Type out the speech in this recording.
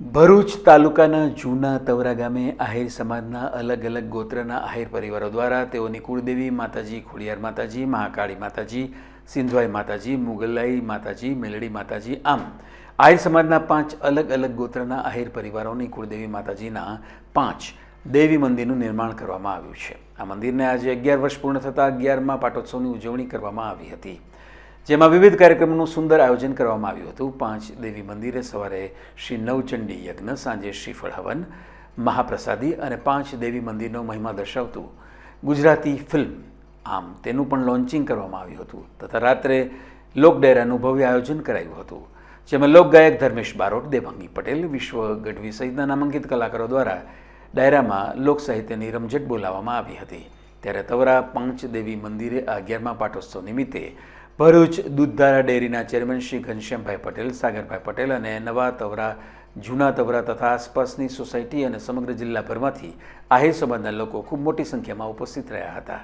ભરૂચ તાલુકાના જૂના તવરા ગામે આહિર સમાજના અલગ અલગ ગોત્રના આહિર પરિવારો દ્વારા તેઓની કુળદેવી માતાજી, ખોડિયાર માતાજી, મહાકાળી માતાજી, સિંધવાઈ માતાજી, મુગલાઈ માતાજી, મેલડી માતાજી આમ આહિર સમાજના પાંચ અલગ અલગ ગોત્રના આહિર પરિવારોની કુળદેવી માતાજીના પાંચ દેવી મંદિરનું નિર્માણ કરવામાં આવ્યું છે. આ મંદિરને આજે અગિયાર વર્ષ પૂર્ણ થતાં અગિયારમાં પાટોત્સવની ઉજવણી કરવામાં આવી હતી. જેમાં વિવિધ કાર્યક્રમોનું સુંદર આયોજન કરવામાં આવ્યું હતું. પાંચ દેવી મંદિરે સવારે શ્રી નવચંડી યજ્ઞ, સાંજે શ્રીફળ હવન મહાપ્રસાદી અને પાંચ દેવી મંદિરનો મહિમા દર્શાવતું ગુજરાતી ફિલ્મ. આમ તેનું પણ લોન્ચિંગ કરવામાં આવ્યું હતું તથા રાત્રે લોકડાયરાનું ભવ્ય આયોજન કરાયું હતું, જેમાં લોકગાયક ધર્મેશ બારોટ, દેવાંગી પટેલ, વિશ્વ ગઢવી સહિતના નામાંકિત કલાકારો દ્વારા ડાયરામાં લોક સાહિત્યની રમઝટ બોલાવવામાં આવી હતી. ત્યારે તવરા પાંચ દેવી મંદિરે આ અગિયારમા પાટોત્સવ નિમિત્તે ભરૂચ દૂધધારા ડેરીના ચેરમેન શ્રી ઘનશ્યામભાઈ પટેલ, સાગરભાઈ પટેલ અને નવા તવરા, જૂના તવરા તથા આસપાસની સોસાયટી અને સમગ્ર જિલ્લાભરમાંથી આહિર સમાજના લોકો ખૂબ મોટી સંખ્યામાં ઉપસ્થિત રહ્યા હતા.